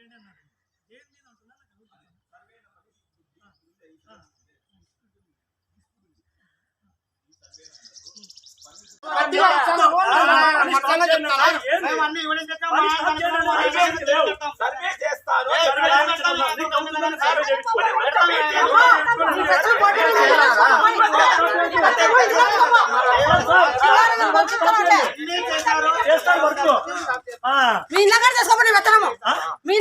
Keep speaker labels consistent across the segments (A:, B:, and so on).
A: చేయండి అన్నారు దేని మీద
B: మా
A: సర్వే
C: చేస్తారు చేస్తారు.
A: వర్క్
D: మీ కాడ చేసుకోమని పెట్టడము మీ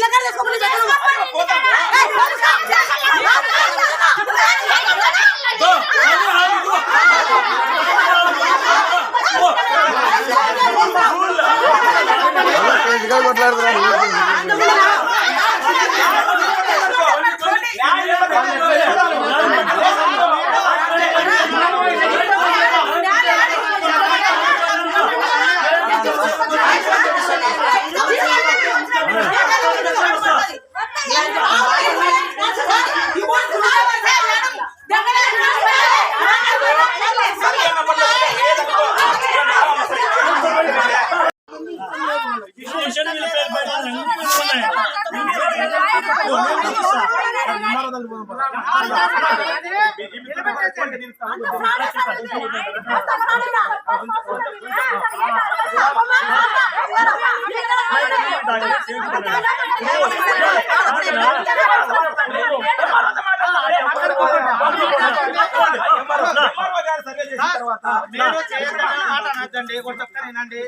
A: నేను
C: చేసిన తర్వాత
B: మీరు చేయొద్దన్న మాట అనొద్దండి. కొంచెం చెప్తాను.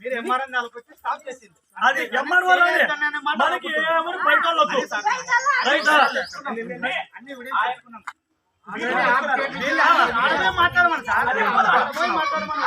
B: మీరు ఎంఆర్ఎం నెలకొచ్చి స్టాప్ చేసింది.
A: అది మనకి బయట?
B: అన్ని మాట్లాడమని సార్. మాట్లాడమని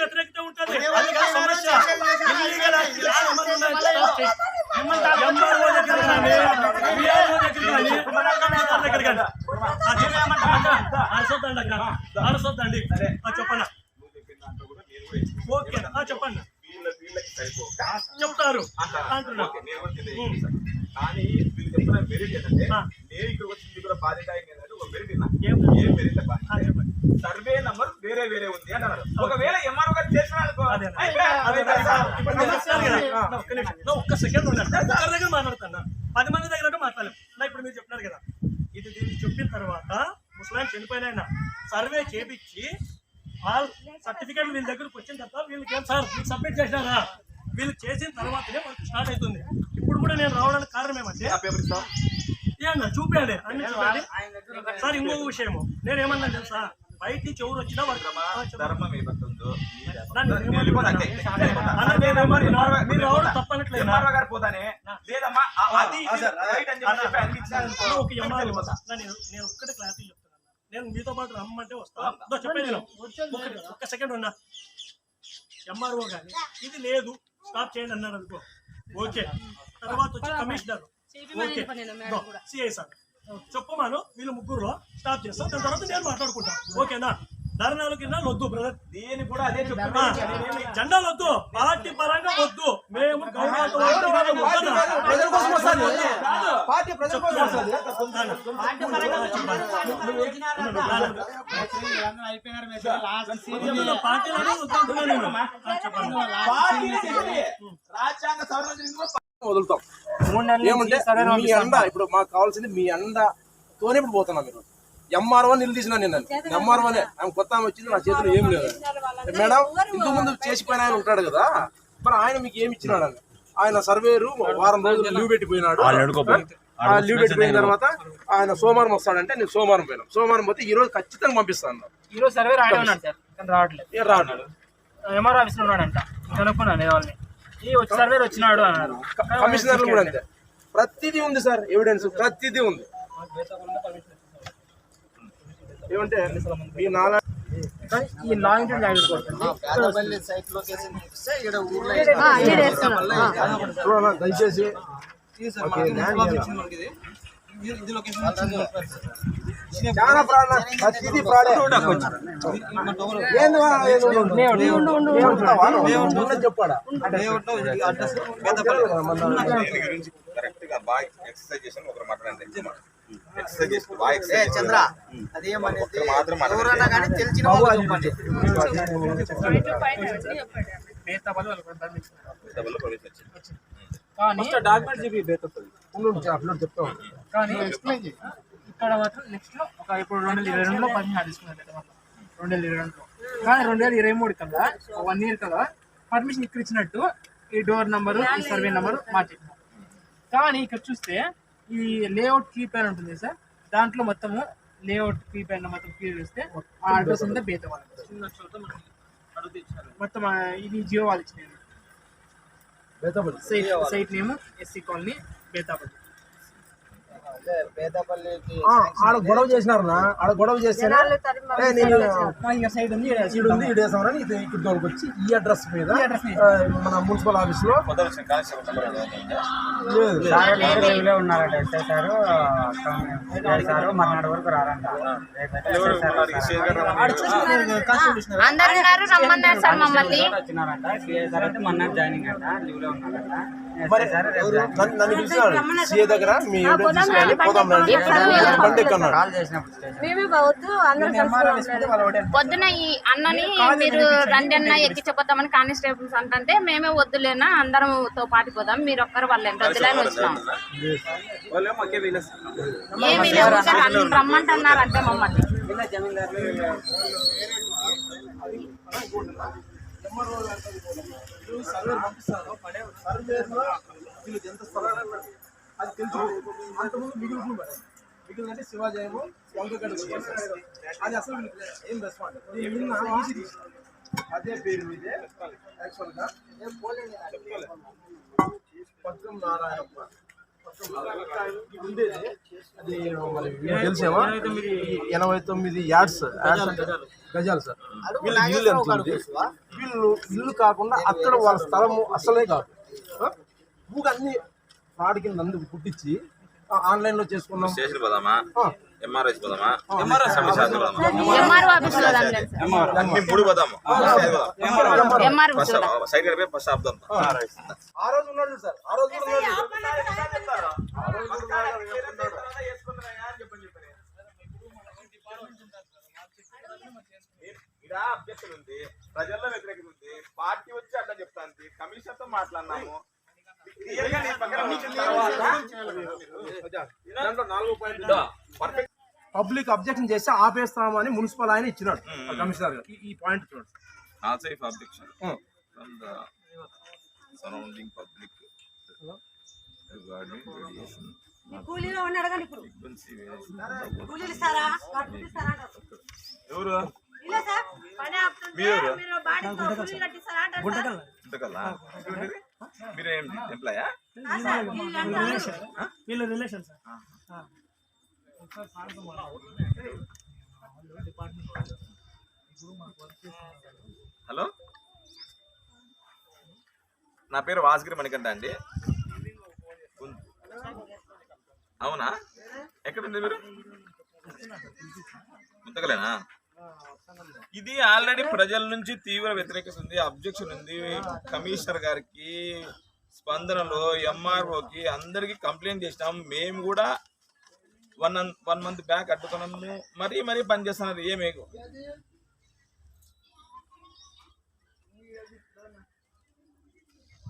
A: వ్యతిరేకత ఉంటది. అది కాదు సమస్య. ఇల్లీగల్ యాక్టివిటీస్ చేయి. ఎంఆర్ఓ దగ్గర కానీ, విఆర్ఓ దగ్గర కానీ, కమిషనర్ దగ్గర కానీ. అది అరసొద్దండి చెప్పండి
C: నువ్వు చెప్పిన దాంట్లో కూడా నేను కూడా ఇచ్చిన.
A: ఓకే ఆ, చెప్పండి చెప్తారు. అంటున్నా
C: ఓకే, నేను కూడా కింద చేసేసాను. కానీ వీళ్ళు చెప్తున్న మెరిట్ ఏంటంటే
A: ఆ.
C: నేను ఏంటంటే ఒక మెరిట్
A: ఏం?
C: మెరిట్ సర్వే నంబర్ వేరే వేరే ఉంది అంటున్నారు ఒకవేళ ఎంఆర్ఓ గారు చేసిన
A: ఒక్క సెకండ్ ఉండండి ఒకరి దగ్గర మాట్లాడుతున్నా పది మంది దగ్గర అంటే మాట్లాడలేం. నా ఇప్పుడు మీరు చెప్పినారు కదా. ఇది దీన్ని చెప్పిన తర్వాత ముసలాయన చనిపోయిన సర్వే చేపించి ఆల్ సర్టిఫికేట్ వీళ్ళ దగ్గరకు వచ్చిన తర్వాత వీళ్ళకి ఏం సార్ మీకు సబ్మిట్ చేసినారా? వీళ్ళు చేసిన తర్వాతనే వర్క్ స్టార్ట్ అవుతుంది. ఇప్పుడు కూడా నేను రావడానికి కారణం ఏమంటే ఏమన్నా చూపించండి అన్ని చూపించండి సార్ ఇంకొక విషయము. నేను ఏమన్నా తెలుసా? బయట నుంచి ఎవరు వచ్చినా వర్క్
C: ధర్మం
A: ఏమన్నా మీరు రావడం తప్పనట్లేదు
C: గారు పోతానే. లేదమ్మా అది రైట్ అని చెప్పి.
A: ఒక ఎంఆర్. నేను నేను ఒక్కటే క్లారిటీ చెప్తున్నాను నేను మీతో పాటు రమ్మంటే వస్తాను చెప్పేది నేను. ఒక్క- సెకండ్ ఉన్నా. ఎంఆర్ఓ గాని ఇది లేదు. స్టాప్ చేయండి అన్నారు అనుకో. ఓకే తర్వాత వచ్చి కమిషనర్ ఓకే. CI sir. చెప్పమాను వీళ్ళు ముగ్గురులో స్టాప్ చేస్తాం దాని తర్వాత నేను మాట్లాడుకుంటాను ఓకేనా? ధర్నాల కింద వద్దు బ్రదర్
C: దీన్ని కూడా అదే చెప్తున్నా.
A: జెండాలు వద్దు పార్టీ పరంగా వద్దు. మేము.
E: పార్టీ.
C: రాజ్యాంగ సవరణ జరిగింది
E: ఏమంటే మీ అండ ఇప్పుడు మాకు కావాల్సింది మీ అండతోనే ఇప్పుడు పోతున్నాం మీరు ఎంఆర్ఓ నిలదీసిన నేను ఎంఆర్ఓనే ఆమె కొత్త ఆమె వచ్చింది నా చేతిలో ఏం లేదు. మేడం ఇంతకు ముందు చేసిపోయిన ఆయన ఉంటాడు కదా. మరి ఆయన మీకు ఏమి ఇచ్చినాడు అని ఆయన సర్వేరు వారం రోజులు లీవ్ పెట్టిపోయినాడు. ఆ? లీవ్ పెట్టిపోయిన తర్వాత ఆయన సోమవారం వస్తాడంటే నేను సోమవారం పోయినా. సోమవారం పోతే ఈ రోజు ఖచ్చితంగా పంపిస్తాను
B: ఈ రోజు సర్వే రాయడం ఉన్నాడు సార్. కానీ రావట్లేదు.
E: రాడు
B: ఎంఆర్ ఆఫీస్లో ఉన్నాడంట. కనుక్కున్నాను నేను వాళ్ళని. ఈ సర్వేర్ వచ్చినాడు అన్నారు
E: కమిషనర్లు కూడా అంతే ప్రతిదీ ఉంది సార్ ఎవిడెన్స్ ప్రతిదీ ఉంది ఏమంటే మీ నాలా
B: ఈ లాంగ్ టైం
E: చాలా ప్రతిదీ ఏంది చెప్పాడా
C: బాగా ఎక్సర్సైజ్ చేసిన ఒకరు మాట్లాడండి. ఎక్సర్సైజ్ చేసి బాగా ఎక్సర్సైజ్
B: చంద్ర అదేమనేది
C: మాత్రం.
B: ఎవరన్నా కానీ తెలిసిన వాళ్ళు చెప్పండి.
F: కానీ
E: ఉండు, అప్లోడ్ చెప్తాం
F: కానీ ఇక్కడ మాత్రం నెక్స్ట్లో ఒక ఇప్పుడు రెండు వేల ఇరవై రెండులో పర్మిషన్ తీసుకున్నారు కదా మొత్తం. రెండు వేల ఇరవై రెండులో. కానీ రెండు వేల ఇరవై మూడు కల్లా వన్ ఇయర్ కదా పర్మిషన్ ఇక్కడ ఇచ్చినట్టు ఈ డోర్ నంబరు ఈ సర్వే నంబరు మార్చేసినారు కానీ ఇక్కడ చూస్తే ఈ లేఅవుట్ కీ ప్యాన్ ఉంటుంది సార్. దాంట్లో మొత్తము లేఅవుట్ కీ ప్యాన్ మొత్తం క్లియర్ చేస్తే ఆ అడ్రస్ అంతా బేత మొత్తం ఇది జియో వాళ్ళు ఇచ్చినారు.
E: Bethapalli.
F: Site site name SC colony Bethapalli
E: ఆడ గొడవ చేసినారు నా ఆడ గొడవ చేస్తేనే ఏ, నేను
F: ఉంది ఈడు
E: ఉంది ఈడు వేసామని ఇది ఇక్కడ తోలుకొచ్చి ఈ అడ్రస్ మీద మన మున్సిపల్ ఆఫీస్లో
C: కొత్త వచ్చిన కానిస్టేబుల్ నెంబర్ అడగండి.
E: లేదు
G: లీవ్లో ఉన్నారంట ఎస్ఐ సారు ఎస్ఐ సారు మర్నాడు వరకు రారంట.
D: అందరు ఉన్నారు రమ్మన్నారు సార్ మమ్మల్ని.
G: వచ్చినారంట. సిఐ సార్ అయితే మర్నాడు జాయినింగ్ అంట లీవ్లో ఉన్నారంట.
E: మరి నన్ను పిలిచినాడు సీఏ దగ్గర మీ ఎవిడెన్స్ తీసుకొని పోదాం రండి బండి ఎక్కన్నాడు
H: పొద్దున ఈ అన్నని మీరు రండి అన్న ఎక్కించపోతామని కానిస్టేబుల్స్ అంటే మేమే వద్దులేనా అందరం తో పాటిపోదాం మీరు ఒక్కరు వాళ్ళు వద్దులేని వచ్చినాం. ఏమీ రమ్మంటున్నారు అంటే మమ్మల్ని.
E: సర్వేర్ పంపిస్తాను వీళ్ళకి ఎంత స్థలాలు అది తెలుసు అంతకుముందు మిగులు భూమి అది. మిగులు అంటే శివాజయము వంకగడ్డ అది అసలు ఏం రెస్పాండ్ నేను ఈసీ అదే పేరు మీదే యాక్చువల్గా నారాయణప్ప. ఇది ఉండేది అది మరి ఎనభై తొమ్మిది యాడ్స్ గజాలు సార్ ఇల్లు ఎంత వీళ్ళు ఇల్లు కాకుండా అక్కడ వాళ్ళ స్థలము అసలే కాదు? భూమి అన్ని ఫ్రాడ్ కింద నందు పుట్టించి ఆన్లైన్లో చేసుకున్నాం.
C: స్టేషన్ పోదామా. ఎంఆర్ఎస్ పోదామా? ఎంఆర్ఎస్ మూడు పోదాము. సైడ్ ఫస్ట్ ఆపుదాం
E: ఆ రోజు ఉన్నాడు సార్. ఆ రోజు కూడా ఉన్నాడు.
C: ఇలా అభ్యర్థులు ఉంది ప్రజల్లో వ్యతిరేకత ఉంది పార్టీ వచ్చి అట్లా చెప్తాంది కమిషన్తో మాట్లాడినాము క్లియర్గా నీ పక్కన కూర్చున్న తర్వాత
E: దాంట్లో నాలుగో పాయింట్
C: పర్ఫెక్ట్
E: పబ్లిక్ అబ్జెక్షన్ చేస్తే ఆపేస్తామని మున్సిపల్ ఆయన ఇచ్చినాడు. కమిషనర్ గారు. ఈ- పాయింట్ చూడండి.
D: కూలీలో ఉన్నాడు కానీ ఇప్పుడు. కూలీలు.
C: ఎవరు?
D: ఇలా సార్ పని
C: మీరు?
D: కూలీలు కట్టిస్తారా అంటారు
C: ఏం ఎంప్లాయా.
D: వీళ్ళ
A: రిలేషన్ సార్.
C: హలో? నా పేరు వాసగిరి మణికంఠ అండి. అవునా? ఎక్కడుంది మీరు? గుంతకలేనా? ఇది ఆల్రెడీ ప్రజల నుంచి తీవ్ర వ్యతిరేకత ఉంది అబ్జెక్షన్ ఉంది. కమిషనర్ గారికి స్పందనలో ఎంఆర్ఓకి అందరికి కంప్లైంట్ చేసినాం. మేము కూడా వన్ వన్ మంత్ బ్యాక్ అడ్డుకున్నాము మరీ మరీ పనిచేస్తున్నారు ఏమే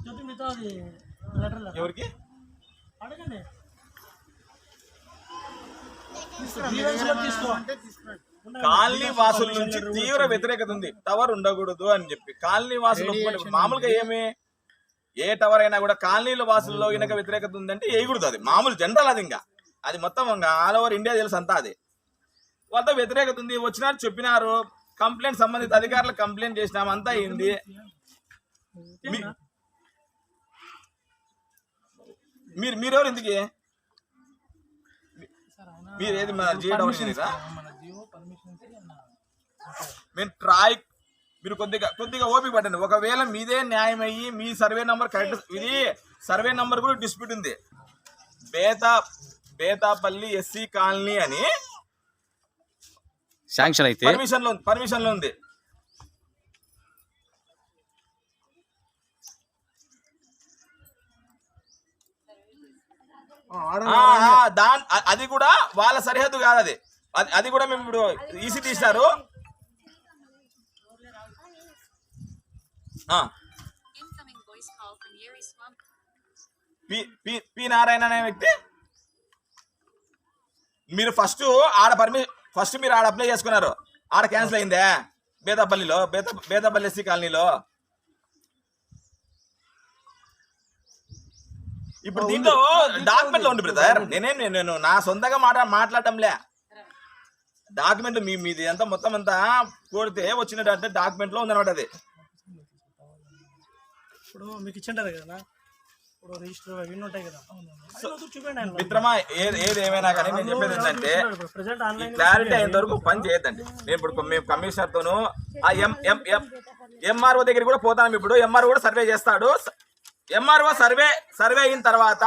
A: జ్యోతి మీతో అది లెటర్
C: ఎవరికి? కాలనీ వాసుల నుంచి తీవ్ర వ్యతిరేకత ఉంది. టవర్ ఉండకూడదు అని చెప్పి. కాలనీ వాసులు. మామూలుగా ఏమి? ఏ టవర్ అయినా కూడా కాలనీల వాసుల్లో ఇనక వ్యతిరేకత ఉందంటే వేయకూడదు అది. మామూలు జనరల్ అది ఇంకా. అది మొత్తం ఆల్ ఓవర్ ఇండియా తెలుసు అంతా అది. వాళ్ళతో వ్యతిరేకత ఉంది వచ్చినారు చెప్పినారు. కంప్లైంట్ సంబంధిత అధికారులకు కంప్లైంట్ చేసినాం అంతా అయింది. మీరు మీరెవరు ఇందుకి మీరు ఏది మన మేము ట్రాయ్ మీరు కొద్దిగా కొద్దిగా ఓపిక పట్టండి. ఒకవేళ మీదే న్యాయం అయ్యి మీ సర్వే నంబర్ కరెక్ట్ ఇది సర్వే నంబర్ కూడా డిస్ప్యూట్ ఉంది. బేత బేతాపల్లి ఎస్సీ కాలనీ అని
I: శాంక్షన్ అయితే
C: పర్మిషన్లో పర్మిషన్లో ఉంది.
E: ఆ, ఆడ
C: ఆ, ఆ, దాన్ అది కూడా వాళ్ళ సరిహద్దు కాదు అది. అది- కూడా మేము ఇప్పుడు EC. P P- P Narayana అనే వ్యక్తి మీరు ఫస్ట్ ఆడ పర్మి ఫస్ట్ మీరు ఆడ అప్లై చేసుకున్నారు. ఆడ క్యాన్సిల్ అయిందే? బేదపల్లిలో బేద బేదపల్లి ఎస్సీ కాలనీలో. ఇప్పుడు దీంట్లో డాక్యుమెంట్లో ఉంది. బ్రదర్ నేనేం నేను నా సొంతంగా మాట మాట్లాడటంలే. డాక్యుమెంట్ మీ మీది అంతా మొత్తం అంతా కొడితే వచ్చినట్టు డాక్యుమెంట్లో ఉందన్నమాట అది.
A: ఇప్పుడు మీకు ఇచ్చింటారు కదా ఇప్పుడు రిజిస్టర్ ఉంటాయి కదా.
C: మిత్రమా ఏది ఏది ఏమైనా కానీ నేను చెప్పేది ఏంటంటే ఈ క్లారిటీ అయినంత వరకు పని చేయొద్దండి. నేను ఇప్పుడు మేము కమిషనర్ తోను ఆ ఎం ఎం ఎం ఎంఆర్ఓ దగ్గర కూడా పోతాం. ఇప్పుడు ఎంఆర్ఓ కూడా సర్వే చేస్తాడు. ఎంఆర్ఓ సర్వే సర్వే అయిన తర్వాత